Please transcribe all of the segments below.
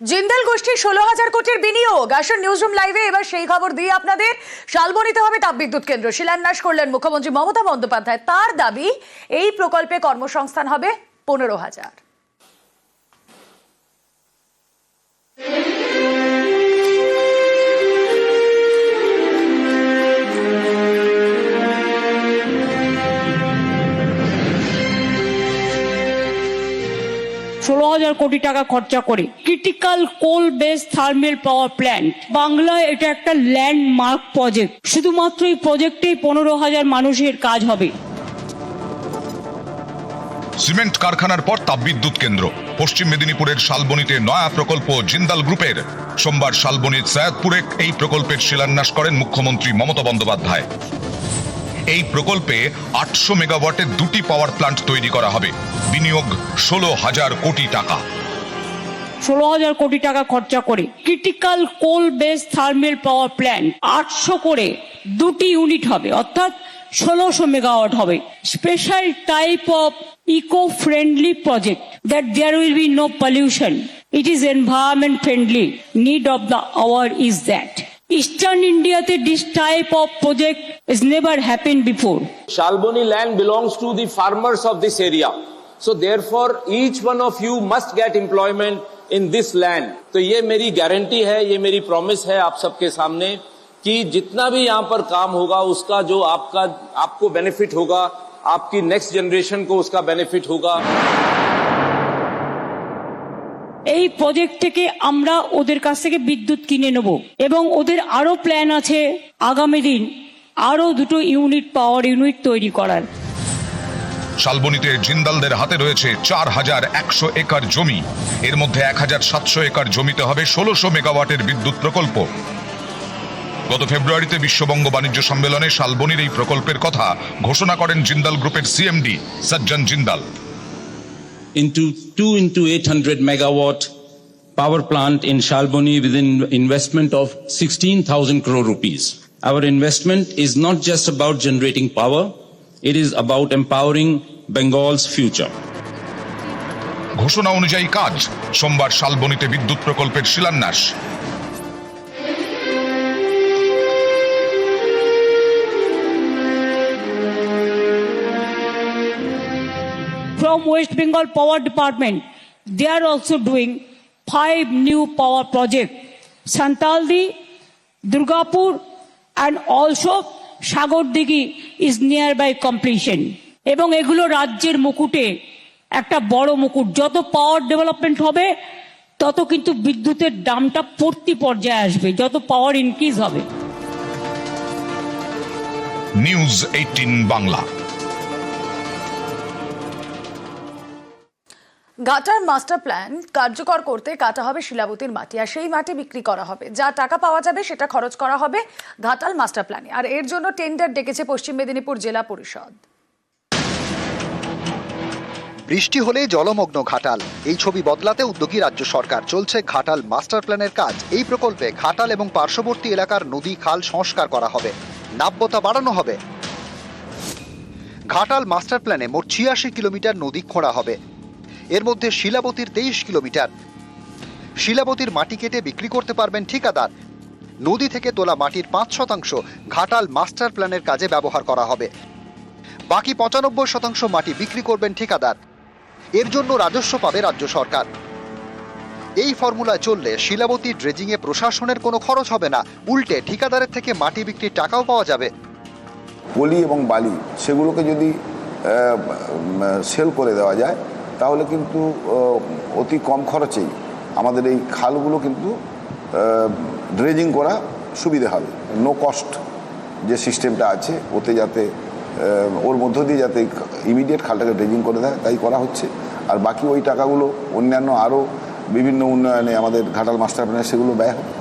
জিন্দাল গোষ্ঠীর ষোলো হাজার কোটির বিনিয়োগ। আসুন নিউজরুম লাইভে এবার সেই খবর দিয়ে আপনাদের শালবনিতে হবে তাপবিদ্যুৎ কেন্দ্র। শিলান্যাস করলেন মুখ্যমন্ত্রী মমতা বন্দ্যোপাধ্যায়। তার দাবি, এই প্রকল্পে কর্মসংস্থান হবে পনেরো হাজার। ষোলো হাজার কোটি টাকা খরচা করে। Critical coal base thermal power plant বাংলায় এটা একটা ল্যান্ডমার্ক প্রজেক্ট শুধুমাত্র এই প্রজেক্টেই পনেরো হাজার মানুষের কাজ হবে। সিমেন্ট কারখানার পর তাপবিদ্যুৎ কেন্দ্র। পশ্চিম মেদিনীপুরের শালবনীতে নয়া প্রকল্প জিন্দাল গ্রুপের। সোমবার শালবনীর সৈয়দপুরে এই প্রকল্পের শিলান্যাস করেন মুখ্যমন্ত্রী মমতা বন্দ্যোপাধ্যায়। এই প্রকল্পে আটশো মেগাওয়াটের দুটি পাওয়ার প্ল্যান্ট তৈরি করা হবে। বিনিয়োগ ষোলো হাজার কোটি টাকা। ষোলো হাজার কোটি টাকা খরচা করে critical coal base thermal power plant আটশো করে দুটি ইউনিট হবে, অর্থাৎ ষোলোশো মেগাওয়াট হবে। Special type of eco friendly project that there will be no pollution it is environment friendly need of the hour is that Eastern India, the this type of project has never happened before. Shalboni land belongs to the farmers of this area. So therefore, each one of you must get employment in this land. तो ये मेरी guarantee है ये मेरी promise है आप सबके सामने कि जितना भी यहाँ पर काम होगा उसका जो आपका आपको बेनिफिट होगा आपकी नेक्स्ट जनरेशन को उसका बेनिफिट होगा এই প্রজেক্ট থেকে আমরা ওদের কাছ থেকে বিদ্যুৎ কিনে নেব এবং ওদের আরও প্ল্যান আছে আগামী দিন আরও দুটো ইউনিট পাওয়ার ইউনিট তৈরি করার। শালবনীতে জিন্দালদের হাতে রয়েছে চার হাজার একশো একর জমি। এর মধ্যে এক হাজার সাতশো একর জমিতে হবে ষোলোশো মেগাওয়াটের বিদ্যুৎ প্রকল্প। গত ফেব্রুয়ারিতে বিশ্ববঙ্গ বাণিজ্য সম্মেলনে শালবনীর এই প্রকল্পের কথা ঘোষণা করেন জিন্দাল গ্রুপের সিএমডি, সজ্জন Jindal. Into 2 into 800 megawatt power plant in Shalboni with an investment of 16,000 crore rupees. Our investment is not just about generating power, it is about empowering Bengal's future. ঘোষণা অনুযায়ী কাজ সোমবার শালবনিতে বিদ্যুৎ প্রকল্পের শিলান্যাস from West Bengal Power Department, they are also doing five new power projects. Santaldi, Durgapur, and also Sagordigi is nearby completion. এবং এগুলো রাজ্যের মুকুটে একটা বড় মুকুট যত পাওয়ার ডেভেলপমেন্ট হবে তত কিন্তু বিদ্যুতের দামটা পড়তি পর্যায়ে আসবে যত পাওয়ার ইনক্রিজ হবে নিউজ এইটিন বাংলা ঘাটার মাস্টার প্ল্যান কার্যকর করতে কাটা হবে শিলাবতীর মাটি, আর সেই মাটি বিক্রি করা হবে। যা টাকা পাওয়া যাবে সেটা খরচ করা হবে ঘাটাল মাস্টার প্ল্যানে। আর এর জন্য টেন্ডার ডেকেছে পশ্চিম মেদিনীপুর জেলা পরিষদ। বৃষ্টি হলে জলমগ্ন ঘাটাল। এই ছবি বদলাতে উদ্যোগী রাজ্য সরকার। চলছে ঘাটাল মাস্টার প্ল্যানের কাজ। এই প্রকল্পে ঘাটাল এবং পার্শ্ববর্তী এলাকার নদী, খাল সংস্কার করা হবে। নাব্যতা বাড়ানো হবে। ঘাটাল মাস্টার প্ল্যানে মোট ছিয়াশি কিলোমিটার নদী খোঁড়া হবে। এর মধ্যে শিলাবতীর তেইশ কিলোমিটার। শিলাবতীর মাটি কেটে বিক্রি করতে পারবেন ঠিকাদার। নদী থেকে তোলা মাটির পাঁচ শতাংশ ঘাটাল মাস্টার প্ল্যানের কাজে ব্যবহার করা হবে। বাকি পঁচানব্বই শতাংশ মাটি বিক্রি করবেন ঠিকাদার। এর জন্য রাজস্ব পাবে রাজ্য সরকার। এই ফর্মুলায় চললে শিলাবতী ড্রেজিংয়ে প্রশাসনের কোনো খরচ হবে না। উল্টে ঠিকাদারের থেকে মাটি বিক্রির টাকাও পাওয়া যাবে। পলি এবং বালি, সেগুলোকে যদি সেল করে দেওয়া যায় তাহলে কিন্তু অতি কম খরচেই আমাদের এই খালগুলো কিন্তু ড্রেজিং করা সুবিধে হবে। নো কস্ট যে সিস্টেমটা আছে, ওতে যাতে ওর মধ্য দিয়ে যাতে ইমিডিয়েট খালটাকে ড্রেজিং করে দেয়, তাই করা হচ্ছে। আর বাকি ওই টাকাগুলো অন্যান্য আরও বিভিন্ন উন্নয়নে আমাদের ঘাটাল মাস্টার প্ল্যানে সেগুলো ব্যয় হবে।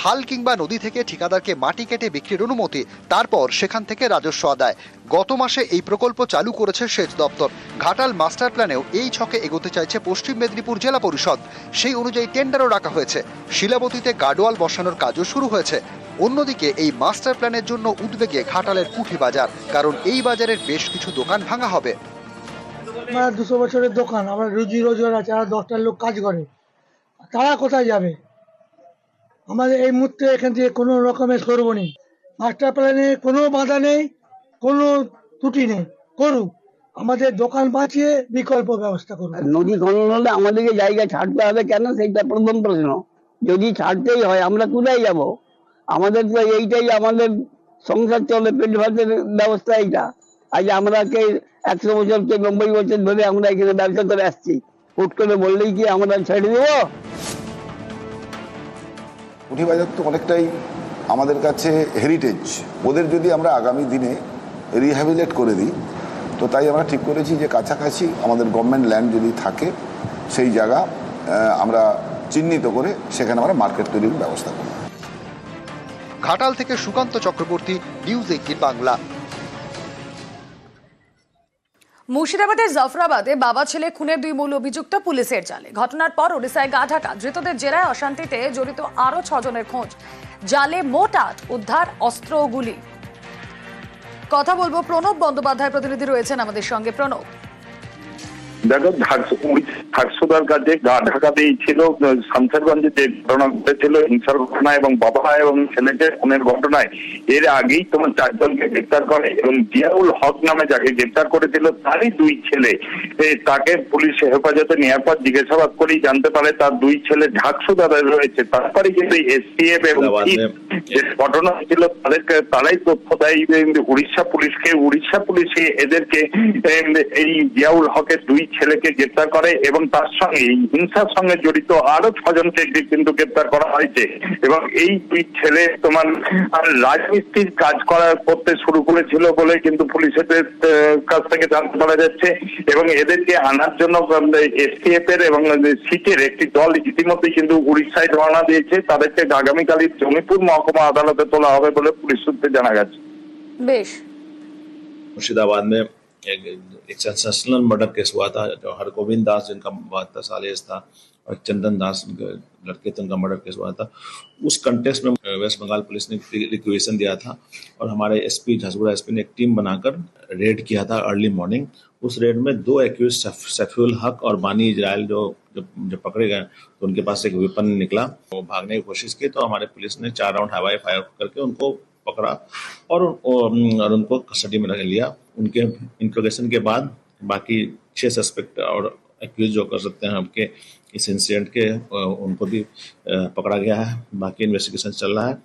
খাল কিংবা নদী থেকে ঠিকাদারকে মাটি কেটে বিক্রির অনুমতি, তারপর সেখান থেকে রাজস্ব আদায়। গত মাসে এই প্রকল্প চালু করেছে সেচ দপ্তর। ঘাটাল মাস্টার প্ল্যানেও এই ছকে এগোতে চাইছে পশ্চিম মেদিনীপুর জেলা পরিষদ। সেই অনুযায়ী টেন্ডারও রাখা হয়েছে। শিলাবতীতে গার্ডওয়াল বসানোর কাজও শুরু হয়েছে। অন্যদিকে এই মাস্টার প্ল্যানের জন্য উদ্বেগে ঘাটালের পুঁঠি বাজার, কারণ এই বাজারের বেশ কিছু দোকান ভাঙা হবে। দুশো বছরের দোকান আমার রুজি রোজগার আছে, আর দশটার লোক কাজ করে। তারা কোথায় যাবে? আমাদের এই মুহূর্তে এখান থেকে কোনো রকমের নেই মাস্টার প্ল্যানে কোনো বাধা নেই, কোনো ত্রুটি নেই, করুক। আমাদের দোকান বাঁচিয়ে বিকল্প ব্যবস্থা করুক নদী খনন হলে আমাদেরকে জায়গা ছাড়তে হবে কেন, সেইটা প্রথম প্রশ্ন। যদি ছাড়তেই হয়, আমরা কোথায় যাব? আমাদের তো এইটাই আমাদের সংসার চলে, পেট ভাতের ব্যবস্থা এইটা। আজ আমরা কে একশো বছর কে নব্বই বছর ধরে আমরা এখানে ব্যবসা করে আসছি। হুট করে বললেই কি আমরা ছেড়ে দেবো? পুঁঠিবাজার তো অনেকটাই আমাদের কাছে হেরিটেজ ওদের যদি আমরা আগামী দিনে রিহ্যাবিলেট করে দিই, তো তাই আমরা ঠিক করেছি যে কাছাকাছি আমাদের গভর্নমেন্ট ল্যান্ড যদি থাকে, সেই জায়গা আমরা চিহ্নিত করে সেখানে আমরা মার্কেট তৈরির ব্যবস্থা করব। ঘাটাল থেকে সুকান্ত চক্রবর্তী নিউজ এইটিন বাংলা। মুর্শিদাবাদের জাফরাবাদে বাবা ছেলে খুনের দুই মূল অভিযুক্ত পুলিশের জালে। ঘটনার পর ওড়িশায় গা ঢাকা। ধৃতদের জেরায় অশান্তিতে জড়িত আরও ছজনের খোঁজ। জালে মোট আট, উদ্ধার, অস্ত্র ও গুলি। কথা বলব প্রণব বন্দ্যোপাধ্যায় প্রতিনিধি রয়েছেন আমাদের সঙ্গে। প্রণব। দেখো ঢাকসুদার কাছে গা ঢাকাতেই ছিল শামসারগঞ্জে যে ঘটনা ঘটেছিল হিংসার ঘটনা এবং বাবা এবং ছেলেকে খুনের ঘটনায়। এর আগেই তোমার চারজনকে গ্রেপ্তার করে এবং জিয়াউল হক নামে যাকে গ্রেপ্তার করেছিল তারই দুই ছেলে। তাকে পুলিশ হেফাজতে নেওয়ার পর জিজ্ঞাসাবাদ করেই জানতে পারে তার দুই ছেলে ঢাকসুদারে রয়েছে। তারপরে কিন্তু এসটিএফ এবং যে ঘটনা হয়েছিল তাদেরকে তারাই তথ্য দেয়। উড়িষ্যা পুলিশকে উড়িষ্যা পুলিশে এদেরকে এই জিয়াউল হকের দুই ছেলেকে গ্রেপ্তার করে এবং তার সঙ্গে হিংসার সঙ্গে জড়িত আরও ছজনকে কিন্তু গ্রেপ্তার করা হয়েছে। এবং এই দুই ছেলে তোমার রাজমিস্ত্রির কাজ করা করতে শুরু করেছিল বলে কিন্তু পুলিশের কাছ থেকে জানতে পারা যাচ্ছে। এবং এদেরকে আনার জন্য এসটিএফ এর এবং সিটের একটি দল ইতিমধ্যে কিন্তু উড়িষ্যায় ধারণা দিয়েছে। তাদেরকে আগামীকালই জমিপুর মহকুমা আদালতে তোলা হবে বলে পুলিশ সূত্রে জানা গেছে। বেশ। মুর্শিদাবাদ মে एक, एक सेंसेशनल मर्डर केस हुआ था जो हरगोविंद दास जिनका बहत्तर साल एज था और चंदन दास लड़के थे उनका मर्डर केस हुआ था। उस कंटेस्ट में वेस्ट बंगाल पुलिस ने रिक्वेशन दिया था और हमारे एसपी झसगुड़ा एसपी ने एक टीम बनाकर रेड किया था अर्ली मॉर्निंग उस रेड में दो एक्यूज सफीउल हक और बानी इजराइल जो जब जब पकड़े गए तो उनके पास एक वेपन निकला। वो भागने की कोशिश की तो हमारे पुलिस ने चार राउंड हवाई फायर करके उनको पकड़ा और उन- और उनको कस्टडी में रख लिया उनके इंट्रोगेशन के बाद बाकी छह सस्पेक्ट और एक्यूज जो कर सकते हैं आपके इस इंसिडेंट के अ, उनको भी अ, पकड़ा गया है बाकी इन्वेस्टिगेशन चल रहा है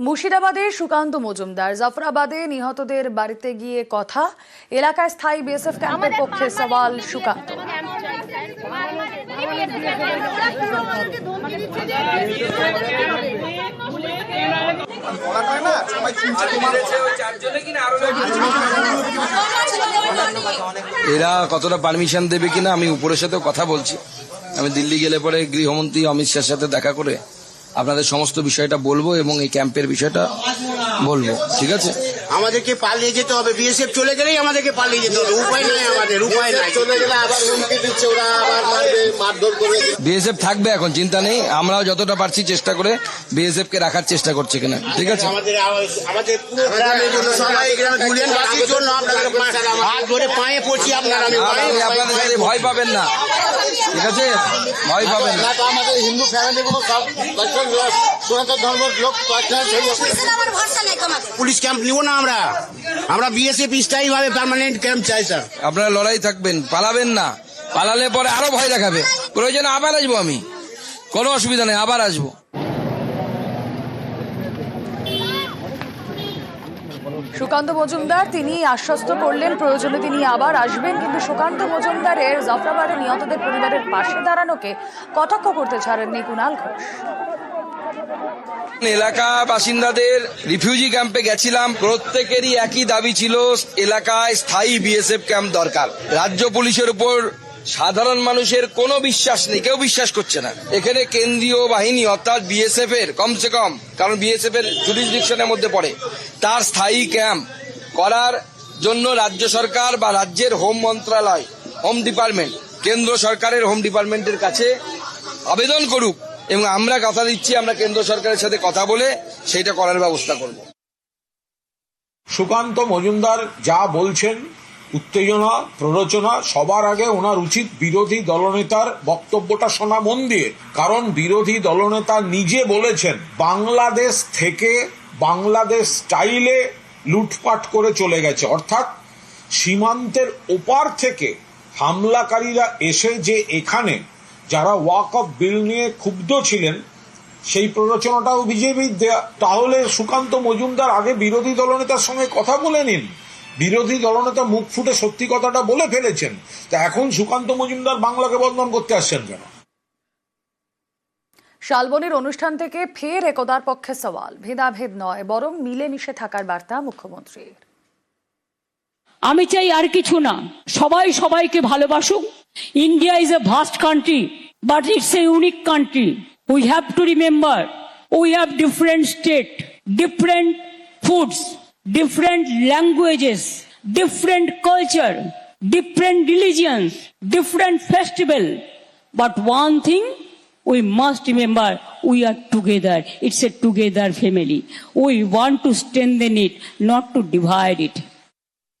মুর্শিদাবাদের সুকান্ত মজুমদার জাফরাবাদে নিহতদের বাড়িতে গিয়ে কথা এলাকায় স্থায়ী বিএসএফ ক্যাম্পের পক্ষে সওয়াল সুকান্ত এরা কতটা পারমিশন দেবে কিনা আমি উপরের সাথে কথা বলছি। আমি দিল্লি গেলে পরে গৃহমন্ত্রী অমিত শাহের সাথে দেখা করে আপনাদের সমস্ত বিষয়টা বলব এবং এই ক্যাম্পের বিষয়টা বলব, ঠিক আছে? আমাদেরকে পালিয়ে যেতে হবে। বিএসএফ চলে গেলেই আমাদেরকে পালিয়ে যেতে হবে। উপায় নাই আমাদের উপায় নাই। চলে গেলে আবার হুমকি দিচ্ছে ওরা আবার মারবে মারধর করবে বিএসএফ থাকবে এখন চিন্তা নেই। আমরাও যতটা পারছি চেষ্টা করে বিএসএফ কে রাখার চেষ্টা করছি কিনা। ঠিক আছে? আমাদের আমাদের পুরো গ্রামের জন্য সবাই গ্রামে গুলিয়ান বাসির জন্য আপনাদের হাত ধরে পায়ে পড়ছি আপনার। আমি আপনাদের সাথে ভয় পাবেন না। ঠিক আছে? ভয় পাবেন না। আমাদের হিন্দু ফ্যামিলি গুলো সব সনাতন ধর্মের লোক পুলিশ ক্যাম্প নিব না আমরা। আমরা বিএসএফ স্থায়ী ভাবে পার্মানেন্ট ক্যাম্প চাই স্যার আপনারা লড়াই থাকবেন পালাবেন না। পালালে পরে আরও ভয় দেখাবে। প্রয়োজনে আবার আসব আমি। কোনো অসুবিধা নেই আবার আসব। সুকান্ত মজুমদার তিনি আশ্বস্ত করলেন প্রয়োজনে তিনি আবার আসবেন কিন্তু সুকান্ত মজুমদারের জাফরাবাদে নিহতদের পরিবারের পাশে দাঁড়ানোকে কটাক্ষ করতে ছাড়েননি কুণাল ঘোষ। এলাকা বাসিন্দাদের রিফিউজি ক্যাম্পে গেছিলাম, প্রত্যেকেরই একই দাবি ছিল, এলাকায় স্থায়ী বিএসএফ ক্যাম্প দরকার। রাজ্য পুলিশের উপর সাধারণ মানুষের কোনো বিশ্বাস নেই, কেউ বিশ্বাস করছে না। এখানে কেন্দ্রীয় বাহিনী, অর্থাৎ বিএসএফ এর, কমসে কম, কারণ বিএসএফ এর জুডিসডিকশনের মধ্যে পড়ে, তার স্থায়ী ক্যাম্প করার জন্য রাজ্য সরকার বা রাজ্যের হোম মন্ত্রণালয় হোম ডিপার্টমেন্ট কেন্দ্র সরকারের হোম ডিপার্টমেন্টের কাছে আবেদন করুক। এবং আমরা কথা দিচ্ছি, আমরা কেন্দ্র সরকারের সাথে কথা বলে সেইটা করার ব্যবস্থা করব। সুকান্ত মজুমদার যা বলছেন, উত্তেজনা, প্ররোচনা, সবার আগে ওনার উচিত বিরোধী দলনেতার বক্তব্যটা শোনা মন দিয়ে। কারণ বিরোধী দলনেতা নিজে বলেছেন, বাংলাদেশ থেকে বাংলাদেশ স্টাইলে লুটপাট করে চলে গেছে। অর্থাৎ সীমান্তের ওপার থেকে হামলাকারীরা এসে যে এখানে যারা ওয়াক অফ বিল নিয়ে ক্ষুব্ধ ছিলেন, সেই প্ররোচনাটাও বিজেপির দেয়া তাহলে সুকান্ত মজুমদার আগে বিরোধী দলনেতার সঙ্গে কথা বলে নিন। বিরোধী দলনেতা মুখ ফুটে সত্যি কথাটা বলে ফেলেছেন। তা এখন সুকান্ত মজুমদার বাংলাকে বদনাম করতে আসছেন কেন? শালবনির অনুষ্ঠান থেকে ফের একতার পক্ষে সওয়াল। ভেদাভেদ নয়, বরং মিলেমিশে থাকার বার্তা মুখ্যমন্ত্রীর। আমি চাই আর কিছু না সবাই সবাইকে ভালোবাসুক India is a vast country but it's a unique country we have to remember we have different state different foods different languages different culture different religions different festival but one thing we must remember we are together. It's a together family. We want to strengthen it, not to divide it.